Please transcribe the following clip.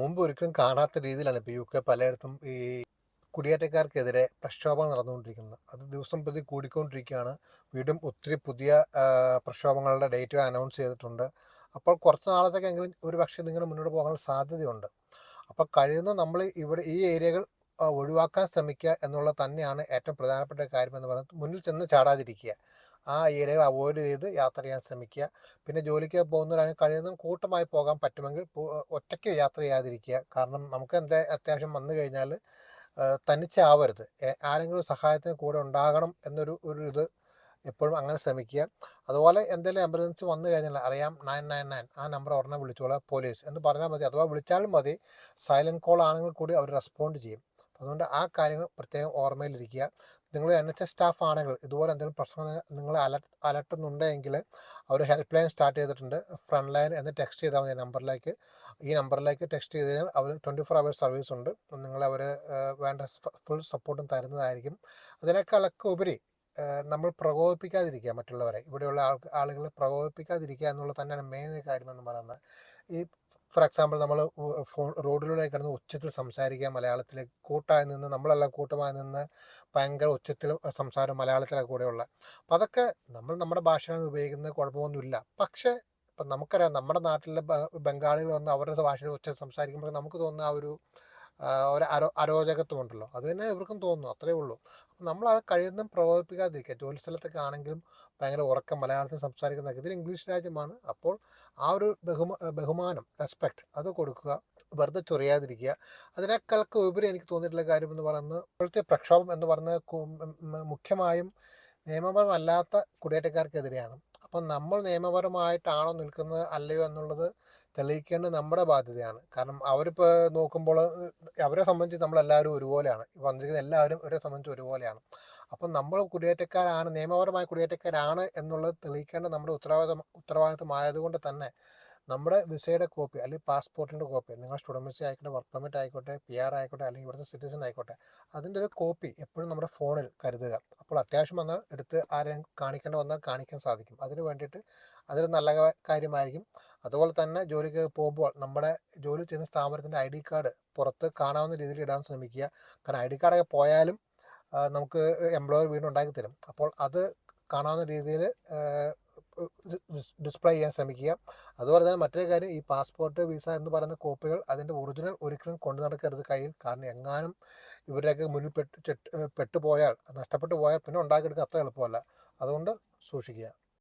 മുമ്പ് ഒരിക്കലും കാണാത്ത രീതിയിലാണ് ഇപ്പോൾ യു കെ പലയിടത്തും ഈ കുടിയേറ്റക്കാർക്കെതിരെ പ്രക്ഷോഭങ്ങൾ നടന്നുകൊണ്ടിരിക്കുന്നത്. അത് ദിവസം പ്രതി കൂടിക്കൊണ്ടിരിക്കുകയാണ്. വീണ്ടും ഒത്തിരി പുതിയ പ്രക്ഷോഭങ്ങളുടെ ഡേറ്റ് അനൗൺസ് ചെയ്തിട്ടുണ്ട്. അപ്പോൾ കുറച്ച് നാളത്തേക്കെങ്കിലും ഒരു പക്ഷേ ഇതിങ്ങനെ മുന്നോട്ട് പോകാനുള്ള സാധ്യതയുണ്ട്. അപ്പോൾ കഴിയുന്ന നമ്മൾ ഇവിടെ ഈ ഏരിയകൾ ഒഴിവാക്കാൻ ശ്രമിക്കുക എന്നുള്ളത് തന്നെയാണ് ഏറ്റവും പ്രധാനപ്പെട്ട കാര്യം എന്ന് പറയുന്നത്. മുന്നിൽ ചെന്ന് ചാടാതിരിക്കുക. ആ ഏരിയകൾ അവോയ്ഡ് ചെയ്ത് യാത്ര ചെയ്യാൻ ശ്രമിക്കുക. പിന്നെ ജോലിക്ക് പോകുന്നവരാണെങ്കിൽ കഴിയുന്നതും കൂട്ടമായി പോകാൻ പറ്റുമെങ്കിൽ ഒറ്റയ്ക്ക് യാത്ര ചെയ്യാതിരിക്കുക. കാരണം നമുക്ക് എന്താ അത്യാവശ്യം വന്നു കഴിഞ്ഞാൽ തനിച്ചാവരുത് ആരെങ്കിലും സഹായത്തിന് കൂടെ ഉണ്ടാകണം എന്നൊരു ഒരു ഇത് എപ്പോഴും അങ്ങനെ ശ്രമിക്കുക. അതുപോലെ എന്തെങ്കിലും എമർജൻസി വന്നു കഴിഞ്ഞാൽ അറിയാം നയൻ നയൻ നയൻ ആ നമ്പർ ഉടനെ വിളിച്ചോളാം പോലീസ് എന്ന് പറഞ്ഞാൽ മതി. അഥവാ വിളിച്ചാലും മതി. സൈലന്റ് കോൾ ആണെങ്കിൽ കൂടി അവർ റെസ്പോണ്ട് ചെയ്യും. അതുകൊണ്ട് ആ കാര്യങ്ങൾ പ്രത്യേകം ഓർമ്മയിലിരിക്കുക. നിങ്ങൾ എൻ എച്ച് എസ് സ്റ്റാഫ് ആണെങ്കിൽ ഇതുപോലെ എന്തെങ്കിലും പ്രശ്നം നിങ്ങൾ അലർട്ട് അലർട്ടുന്നുണ്ടെങ്കിൽ അവർ ഹെൽപ്പ് ലൈൻ സ്റ്റാർട്ട് ചെയ്തിട്ടുണ്ട്. ഫ്രണ്ട് ലൈൻ എന്ന് ടെക്സ്റ്റ് ചെയ്താൽ മതി നമ്പറിലേക്ക്. ഈ നമ്പറിലേക്ക് ടെക്സ്റ്റ് ചെയ്ത് കഴിഞ്ഞാൽ അവർ ട്വന്റി ഫോർ അവേഴ്സ് സർവീസ് ഉണ്ട്. നിങ്ങൾ അവർ വേണ്ട ഫുൾ സപ്പോർട്ടും തരുന്നതായിരിക്കും. അതിനേക്കാളൊക്കെ ഉപരി നമ്മൾ പ്രകോപിപ്പിക്കാതിരിക്കുക മറ്റുള്ളവരെ. ഇവിടെയുള്ള ആൾ ആളുകളെ പ്രകോപിപ്പിക്കാതിരിക്കുക എന്നുള്ളത് തന്നെയാണ് മെയിൻ കാര്യമെന്ന് പറയുന്നത്. ഈ ഫോർ എക്സാമ്പിൾ നമ്മൾ റോഡിലൂടെ കിടന്ന് ഉച്ചത്തിൽ സംസാരിക്കുക മലയാളത്തിൽ കൂട്ടായി നിന്ന് നമ്മളല്ല കൂട്ടമായി നിന്ന് ഭയങ്കര ഉച്ചത്തിൽ സംസാരം മലയാളത്തിലൊക്കെ കൂടെയുള്ള. അപ്പം അതൊക്കെ നമ്മൾ നമ്മുടെ ഭാഷയാണ് ഉപയോഗിക്കുന്നത് കുഴപ്പമൊന്നുമില്ല. പക്ഷേ ഇപ്പം നമുക്കറിയാം നമ്മുടെ നാട്ടിലെ ബംഗാളികൾ വന്ന് അവരുടെ ഭാഷയിൽ ഉച്ച സംസാരിക്കുമ്പോൾ നമുക്ക് തോന്നുന്ന ആ ഒരു ഒരു അരോ അരോചകത്വം ഉണ്ടല്ലോ. അത് തന്നെ ഇവർക്കും തോന്നുന്നു. അത്രേ ഉള്ളൂ. അപ്പം നമ്മൾ അത് കഴിയുന്നതും പ്രകോപിപ്പിക്കാതിരിക്കുക. ജോലി സ്ഥലത്തൊക്കെ ആണെങ്കിലും ഭയങ്കര ഉറക്കം മലയാളത്തിൽ സംസാരിക്കുന്നതൊക്കെ ഇതിൽ ഇംഗ്ലീഷ് രാജ്യമാണ്. അപ്പോൾ ആ ഒരു ബഹുമ ബഹുമാനം റെസ്പെക്ട് അത് കൊടുക്കുക വെറുതെ ചൊറിയാതിരിക്കുക. അതിനേക്കാൾക്ക് ഉപരി എനിക്ക് തോന്നിയിട്ടുള്ള കാര്യം എന്ന് പറയുന്നത് ഇപ്പോഴത്തെ പ്രക്ഷോഭം എന്ന് പറയുന്നത് മുഖ്യമായും നിയമപരമല്ലാത്ത കുടിയേറ്റക്കാർക്കെതിരെയാണ്. അപ്പം നമ്മൾ നിയമപരമായിട്ടാണോ നിൽക്കുന്നത് അല്ലയോ എന്നുള്ളത് തെളിയിക്കേണ്ടത് നമ്മുടെ ബാധ്യതയാണ്. കാരണം അവരിപ്പോൾ നോക്കുമ്പോൾ അവരെ സംബന്ധിച്ച് നമ്മളെല്ലാവരും ഒരുപോലെയാണ്. വന്നിരിക്കുന്ന എല്ലാവരും അവരെ സംബന്ധിച്ച് ഒരുപോലെയാണ്. അപ്പം നമ്മൾ കുടിയേറ്റക്കാരാണ് നിയമപരമായ കുടിയേറ്റക്കാരാണ് എന്നുള്ളത് തെളിയിക്കേണ്ടത് നമ്മുടെ ഉത്തരവാദിത്തം ഉത്തരവാദിത്തമായതുകൊണ്ട് തന്നെ നമ്മുടെ വിസയുടെ കോപ്പി അല്ലെങ്കിൽ പാസ്പോർട്ടിന്റെ കോപ്പി നിങ്ങൾ സ്റ്റുഡന്റ് ആയിക്കോട്ടെ വർക്ക് പെർമിറ്റ് ആയിക്കോട്ടെ പി ആർ ആയിക്കോട്ടെ അല്ലെങ്കിൽ ഇവിടുത്തെ സിറ്റിസൺ ആയിക്കോട്ടെ അതിന്റെ ഒരു കോപ്പി എപ്പോഴും നമ്മുടെ ഫോണിൽ കരുതുക. അപ്പോൾ അത്യാവശ്യം വന്നാൽ എടുത്ത് ആരെയും കാണിക്കേണ്ട വന്നാൽ കാണിക്കാൻ സാധിക്കും. അതിന് വേണ്ടിയിട്ട് അതൊരു നല്ല കാര്യമായിരിക്കും. അതുപോലെ തന്നെ ജോലിക്ക് പോകുമ്പോൾ നമ്മുടെ ജോലി ചെയ്യുന്ന സ്ഥാപനത്തിന്റെ ഐ ഡി കാർഡ് പുറത്ത് കാണാവുന്ന രീതിയിൽ ഇടാൻ ശ്രമിക്കുക. കാരണം ഐ ഡി കാർഡൊക്കെ പോയാലും നമുക്ക് എംപ്ലോയർ വീണ്ടും ഉണ്ടാക്കി തരും. അപ്പോൾ അത് കാണാവുന്ന രീതിയിൽ ഡിസ്പ്ലേ ചെയ്യാൻ ശ്രമിക്കുക. അതുപോലെ തന്നെ മറ്റൊരു കാര്യം ഈ പാസ്പോർട്ട് വിസ എന്ന് പറയുന്ന കോപ്പികൾ അതിന്റെ ഒറിജിനൽ ഒരിക്കലും കൊണ്ടു നടക്കരുത് കയ്യിൽ. കാരണം എങ്ങാനും ഇവരുടെയൊക്കെ മുന്നിൽ പെട്ട് പെട്ടുപോയാൽ നഷ്ടപ്പെട്ടു പോയാൽ പിന്നെ ഉണ്ടാക്കിയെടുക്കാൻ അത്ര എളുപ്പമല്ല. അതുകൊണ്ട് സൂക്ഷിക്കുക.